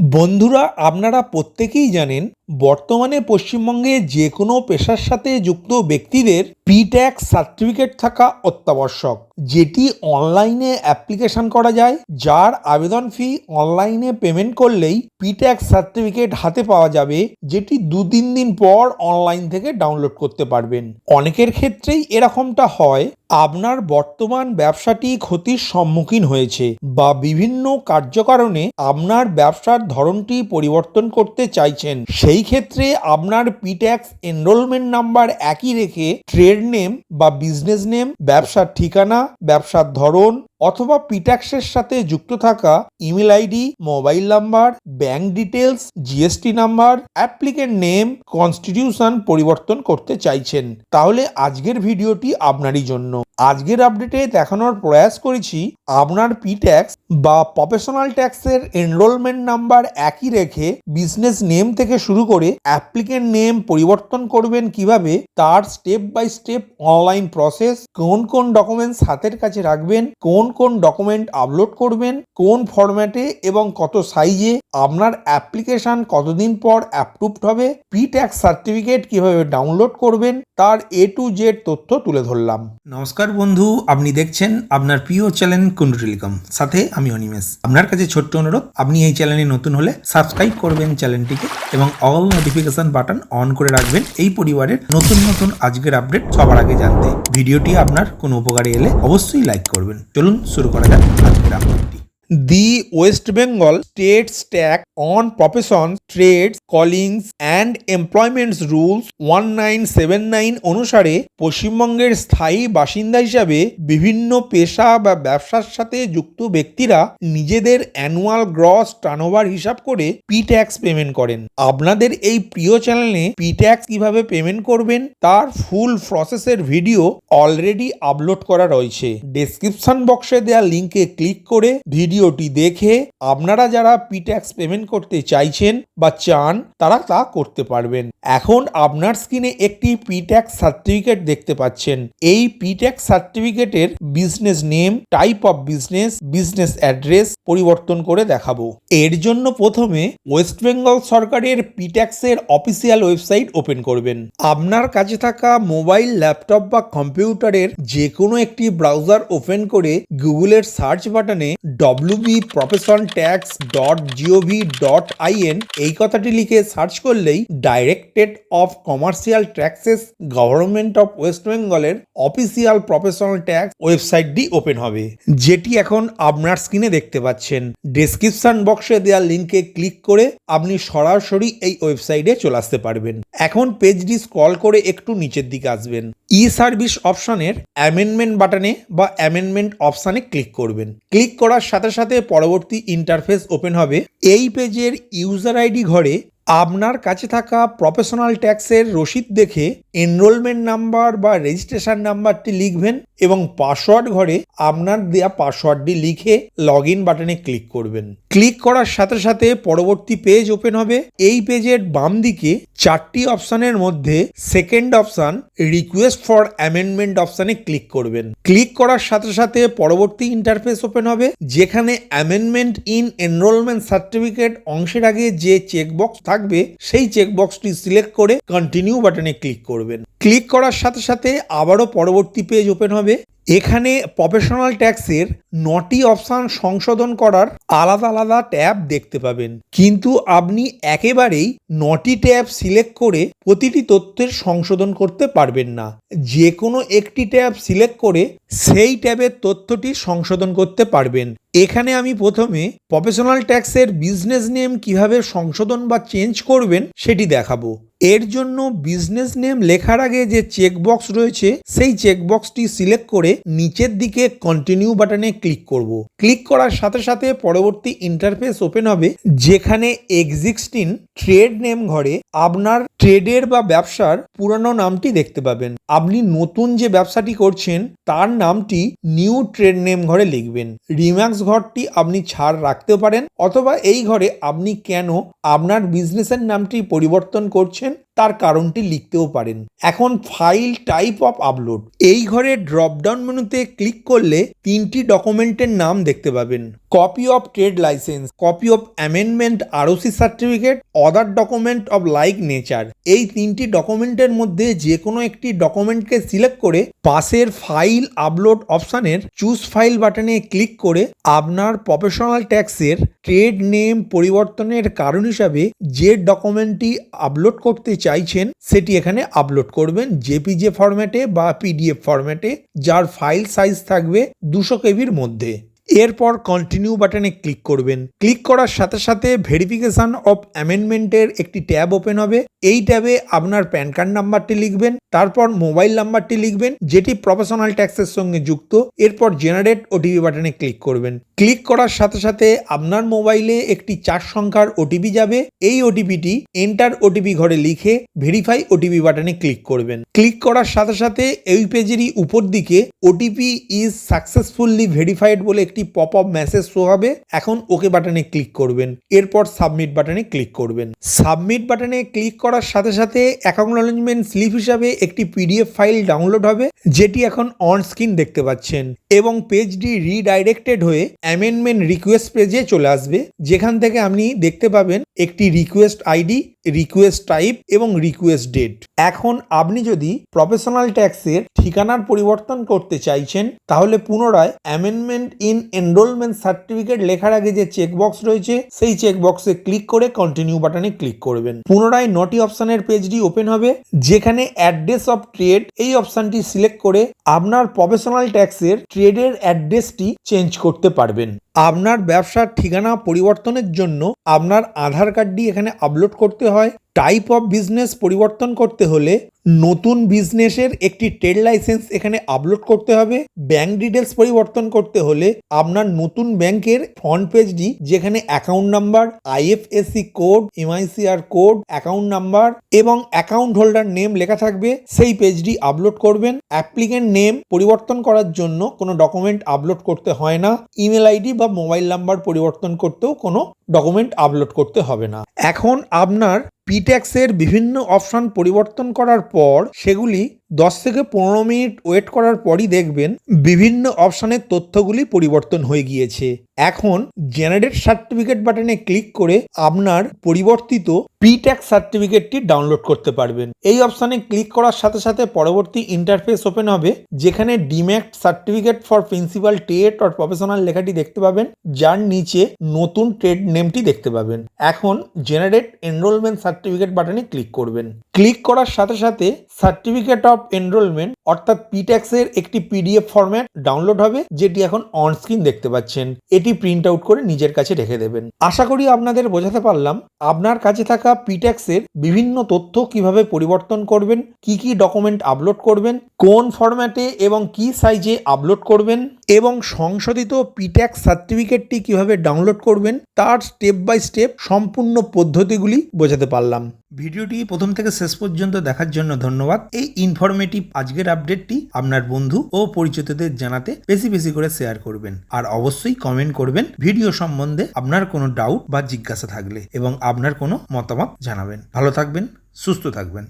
বন্ধুরা, আপনারা প্রত্যেকেই জানেন, বর্তমানে পশ্চিমবঙ্গে যে কোনো পেশার সাথে যুক্ত ব্যক্তিদের পি ট্যাক্স সার্টিফিকেট থাকা অত্যাবশ্যক। যেটি অনলাইনে অ্যাপ্লিকেশন করা যায়, যার আবেদন ফি অনলাইনে পেমেন্ট করলেই পি ট্যাক্স সার্টিফিকেট হাতে পাওয়া যাবে, যেটি দু তিন দিন পর অনলাইন থেকে ডাউনলোড করতে পারবেন। অনেকের ক্ষেত্রেই এরকমটা হয়, আপনার বর্তমান ব্যবসাটি ক্ষতির সম্মুখীন হয়েছে বা বিভিন্ন কার্যকারণে আপনার ব্যবসার ধরনটি পরিবর্তন করতে চাইছেন। সেই ক্ষেত্রে আপনার পিট্যাক্স এনরোলমেন্ট নাম্বার একই রেখে ট্রেড নেম বা বিজনেস নেম, ব্যবসার ঠিকানা ব্যবসার ধরন অথবা পিট্যাক্সের সাথে যুক্ত থাকা email ID, mobile number, bank details GST number, applicant name, constitution পরিবর্তন করতে চাইছেন। তাহলে আজকের ভিডিওটি আপনারই জন্য। আজকের আপডেটে দেখানোর প্রয়াস করেছি, আপনার পি ট্যাক্স বা প্রফেশনাল ট্যাক্সের এনরোলমেন্ট নাম্বার একই রেখে বিজনেস নেম থেকে শুরু করে অ্যাপ্লিকেন্ট নেম পরিবর্তন করবেন কীভাবে, তার step by step online process, কোন কোন ডকুমেন্টস হাতের কাছে রাখবেন, কোন কোন ডকুমেন্ট আপলোড করবেন, কোন ফরম্যাটে এবং কত সাইজে আপনার অ্যাপ্লিকেশন কতদিন পর অ্যাপ্রুভড হবে পি ট্যাক্স সার্টিফিকেট কীভাবে ডাউনলোড করবেন, তার এ টু জেড তথ্য তুলে ধরলাম। নমস্কার বন্ধু, আপনি দেখছেন আপনার প্রিয় চ্যানেল কুন্ডু টেলিকম। সাথে আমি অনিমেষ। আপনার কাছে ছোট্ট অনুরোধ, আপনি এই চ্যানেলে নতুন হলে সাবস্ক্রাইব করবেন চ্যানেলটিকে এবং অল নোটিফিকেশন বাটন অন করে রাখবেন এই পরিবারের নতুন নতুন আজকের আপডেট সবার আগে জানতে। ভিডিওটি আপনার কোনো উপকারে এলে অবশ্যই লাইক করবেন। চলুন শুরু করা যাক আজকের আপডেটটি the West Bengal state stack on profession trades, callings and employments rules one nine seven nine অনুসারে পশ্চিমবঙ্গের স্থায়ী বাসিন্দা হিসাবে বিভিন্ন পেশা বা ব্যবসার সাথে যুক্ত ব্যক্তিরা নিজেদের অ্যানুয়াল গ্রস টার্নওভার হিসাব করে পি ট্যাক্স পেমেন্ট করেন। আপনাদের এই প্রিয় চ্যানেলে পি ট্যাক্স কীভাবে পেমেন্ট করবেন তার ফুল প্রসেসের ভিডিও অলরেডি আপলোড করা রয়েছে। ডেসক্রিপশন বক্সে দেওয়া লিঙ্কে ক্লিক করে ভিডিওটি দেখে আপনারা যারা পি ট্যাক্স পেমেন্ট করতে চাইছেন বা চান, তারা তা করতে পারবেন। এখন আপনার স্ক্রিনে একটি পি ট্যাক্স সার্টিফিকেট দেখতে পাচ্ছেন। এই পি ট্যাক্স সার্টিফিকেটের business name type of business business address পরিবর্তন করে দেখাবো। এর জন্য প্রথমে ওয়েস্ট বেঙ্গল সরকারের পি ট্যাক্সের অফিসিয়াল ওয়েবসাইট ওপেন করবেন। আপনার কাছে থাকা মোবাইল ল্যাপটপ বা কম্পিউটারের যে কোনো একটি ব্রাউজার ওপেন করে গুগলের search button W B profession tax dot G O V dot I N এই কথাটি লিখে সার্চ করলেই directed of commercial taxes government of west বেঙ্গলের অফিসিয়াল প্রফেশনাল ট্যাক্স ওয়েবসাইটটি ওপেন হবে। যেটি এখন আপনার স্ক্রিনে দেখতে পাচ্ছেন। ডেসক্রিপশন বক্সে দেওয়া লিঙ্কে ক্লিক করে আপনি সরাসরি এই ওয়েবসাইটে চলে আসতে পারবেন। এখন পেজটি স্ক্রল করে একটু নিচের দিকে আসবেন। ই সার্ভিস অপশনের অ্যামেন্ডমেন্ট বাটনে বা অ্যামেন্ডমেন্ট অপশানে ক্লিক করবেন। ক্লিক করার সাথে সাথে পরবর্তী ইন্টারফেস ওপেন হবে। এই পেজের ইউজার আইডি ঘরে আপনার কাছে থাকা প্রফেশনাল ট্যাক্সের রসিদ দেখে এনরোলমেন্ট নাম্বার বা রেজিস্ট্রেশন নাম্বারটি লিখবেন এবং পাসওয়ার্ড ঘরে আপনার দেওয়া পাসওয়ার্ডটি লিখে লগ ইন বাটনে ক্লিক করবেন। ক্লিক করার সাথে সাথে পরবর্তী পেজ ওপেন হবে। এই পেজের বাম দিকে চারটি অপশানের মধ্যে second option request for amendment অপশানে ক্লিক করবেন। ক্লিক করার সাথে সাথে পরবর্তী ইন্টারফেস ওপেন হবে, যেখানে অ্যামেন্ডমেন্ট ইন এনরোলমেন্ট সার্টিফিকেট অংশের আগে যে চেকবক্স থাকবে, সেই চেকবক্সটি সিলেক্ট করে কন্টিনিউ বাটনে ক্লিক করবেন। ক্লিক করার সাথে সাথে আবারও পরবর্তী পেজ ওপেন হবে। এখানে প্রফেশনাল ট্যাক্সের নটি অপশান সংশোধন করার আলাদা আলাদা ট্যাব দেখতে পাবেন। কিন্তু আপনি একেবারেই নটি ট্যাব সিলেক্ট করে প্রতিটি তথ্যের সংশোধন করতে পারবেন না। যে কোনো একটি ট্যাব সিলেক্ট করে সেই ট্যাবের তথ্যটি সংশোধন করতে পারবেন। এখানে আমি প্রথমে প্রফেশনাল ট্যাক্সের বিজনেস নেম কীভাবে সংশোধন বা চেঞ্জ করবেন সেটি দেখাবো। এর জন্য বিজনেস নেম লেখার আগে যে চেকবক্স রয়েছে, সেই চেকবক্সটি সিলেক্ট করে নিচের দিকে কন্টিনিউ বাটনে ক্লিক করব। ক্লিক করার সাথে সাথে পরবর্তী ইন্টারফেস ওপেন হবে, যেখানে এক্সিস্টিং ট্রেড নেম ঘরে আপনার ট্রেডের বা ব্যবসার পুরানো নামটি দেখতে পাবেন। আপনি নতুন যে ব্যবসাটি করছেন, তার নামটি নিউ ট্রেড নেম ঘরে লিখবেন। রিম্যাক্স ঘরটি আপনি ছাড় রাখতে পারেন, অথবা এই ঘরে আপনি কেন আপনার বিজনেসের নামটি পরিবর্তন করছেন দেখেন তার কারণটি লিখতেও পারেন। এখন ফাইল টাইপ অফ আপলোড। এই ঘরে ড্রপডাউন মেনুতে ক্লিক করলে তিনটি ডকুমেন্টের নাম দেখতে পাবেন। Copy of trade licence, copy of amendment, ROC certificate, other document of like nature. এই তিনটি ডকুমেন্টের মধ্যে যে কোনো একটি ডকুমেন্টকে সিলেক্ট করে পাশের ফাইল আপলোড অপশানের চুজ ফাইল বাটনে ক্লিক করে আপনার প্রফেশনাল ট্যাক্সের ট্রেড নেম পরিবর্তনের কারণ হিসাবে যে ডকুমেন্টটি আপলোড করতে চাইছেন, সেটি এখানে আপলোড করবেন জেপিজে ফরম্যাটে বা পিডিএফ ফরম্যাটে যার ফাইল সাইজ থাকবে দুশো কেবির মধ্যে। এরপর কন্টিনিউ বাটনে ক্লিক করবেন। ক্লিক করার সাথে সাথে ভেরিফিকেশন অফ অ্যামেন্ডমেন্টের একটি ট্যাব ওপেন হবে। এই ট্যাবে আপনার প্যান কার্ড নাম্বারটি লিখবেন, তারপর মোবাইল নাম্বারটি লিখবেন, যেটি প্রফেশনাল ট্যাক্সের সঙ্গে যুক্ত। এরপর জেনারেট ওটিপি বাটনে ক্লিক করবেন। ক্লিক করার সাথে সাথে আপনার মোবাইলে একটি চার সংখ্যার ওটিপি যাবে। এই ওটিপিটি এন্টার ওটিপি ঘরে লিখে ভেরিফাই ওটিপি বাটনে ক্লিক করবেন। ক্লিক করার সাথে সাথে এই পেজেরই উপর দিকে ওটিপি ইজ সাকসেসফুলি ভেরিফাইড বলে একটি পপ আপ মেসেজ শো হবে, এখন ওকে বাটনে ক্লিক করবেন। এরপর সাবমিট বাটনে ক্লিক করবেন। সাবমিট বাটনে ক্লিক করার সাথে সাথে অ্যাকনোলেজমেন্ট স্লিপ হিসাবে একটি পিডিএফ ফাইল ডাউনলোড হবে, যেটি এখন অন স্ক্রিন দেখতে পাচ্ছেন এবং পেজটি রিডাইরেক্টেড হয়ে অ্যামেন্ডমেন্ট রিকোয়েস্ট পেজে চলে আসবে, যেখান থেকে আপনি দেখতে পাবেন একটি রিকোয়েস্ট আইডি রিকোয়েস্ট টাইপ এবং রিকোয়েস্ট ডেট এখন আপনি যদি প্রফেশনাল ট্যাক্সের ঠিকানার পরিবর্তন করতে চাইছেন, তাহলে পুনরায় অ্যামেন্ডমেন্ট ইন এনরোলমেন্ট সার্টিফিকেট লেখার আগে যে চেকবক্স রয়েছে, সেই চেকবক্সে ক্লিক করে কন্টিনিউ বাটনে ক্লিক করবেন। পুনরায় নটি অপশনের পেজটি ওপেন হবে, যেখানে অ্যাড্রেস অফ ট্রেড এই অপশনটি সিলেক্ট করে আপনার প্রফেশনাল ট্যাক্সের ট্রেডের অ্যাড্রেসটি চেঞ্জ করতে পারবেন। আপনার ব্যবসার ঠিকানা পরিবর্তনের জন্য আপনার আধার কার্ডটি এখানে আপলোড করতে হয় টাইপ অফ বিজনেস পরিবর্তন করতে হলে নতুন বিজনেসের একটি ট্রেড লাইসেন্স এখানে আপলোড করতে হবে। ব্যাংক ডিটেলস পরিবর্তন করতে হলে আপনার নতুন ব্যাংকের ফ্রন্ট পেজটি যেখানে account number IFSC code MICR code account number এবং অ্যাকাউন্ট হোল্ডার নেম লেখা থাকবে, সেই পেজটি আপলোড করবেন। অ্যাপ্লিকেন্ট নেম পরিবর্তন করার জন্য কোনো ডকুমেন্ট আপলোড করতে হয় না। ইমেল আইডি বা মোবাইল নাম্বার পরিবর্তন করতেও কোনো ডকুমেন্ট আপলোড করতে হবে না। এখন আপনার পিট্যাক্সের বিভিন্ন অপশন পরিবর্তন করার পর সেগুলি দশ থেকে পনেরো মিনিট ওয়েট করার পরই দেখবেন বিভিন্ন অপশানের তথ্যগুলি পরিবর্তন হয়ে গিয়েছে। এখন জেনারেট সার্টিফিকেট বাটনে ক্লিক করে আপনার পরিবর্তিত পিট্যাক্স সার্টিফিকেটটি ডাউনলোড করতে পারবেন। এই অপশানে ক্লিক করার সাথে সাথে পরবর্তী ইন্টারফেস ওপেন হবে, যেখানে ডিম্যাক্ট certificate for principal state or professional লেখাটি দেখতে পাবেন, যার নিচে নতুন ট্রেড নেমটি দেখতে পাবেন। এখন জেনারেট এনরোলমেন্ট সার্টিফিকেট বাটনে ক্লিক করবেন। ক্লিক করার সাথে সাথে সার্টিফিকেট অফ এনরোলমেন্ট অর্থাৎ পিট্যাক্স এর একটি পিডিএফ ফরম্যাট ডাউনলোড হবে, যেটি এখন অন স্ক্রিন দেখতে পাচ্ছেন। এটি প্রিন্ট আউট করে নিজের কাছে রেখে দেবেন। আশা করি আপনাদের বোঝাতে পারলাম, আপনার কাছে থাকা পিট্যাক্স এর বিভিন্ন তথ্য কীভাবে পরিবর্তন করবেন, কি কি ডকুমেন্ট আপলোড করবেন, কোন ফরম্যাটে এবং কি সাইজে আপলোড করবেন। এবং সংশোধিত পিট্যাক্স সার্টিফিকেটটি কীভাবে ডাউনলোড করবেন, তার স্টেপ বাই স্টেপ সম্পূর্ণ পদ্ধতিগুলি বোঝাতে পারলাম। ভিডিওটি প্রথম থেকে শেষ পর্যন্ত দেখার জন্য ধন্যবাদ। এই ইনফরমেটিভ আজকের আপডেটটি আপনার বন্ধু ও পরিচিতদের জানাতে বেশি বেশি করে শেয়ার করবেন। আর অবশ্যই কমেন্ট করবেন ভিডিও সম্বন্ধে আপনার কোনো ডাউট বা জিজ্ঞাসা থাকলে এবং আপনার কোনো মতামত জানাবেন। ভালো থাকবেন, সুস্থ থাকবেন।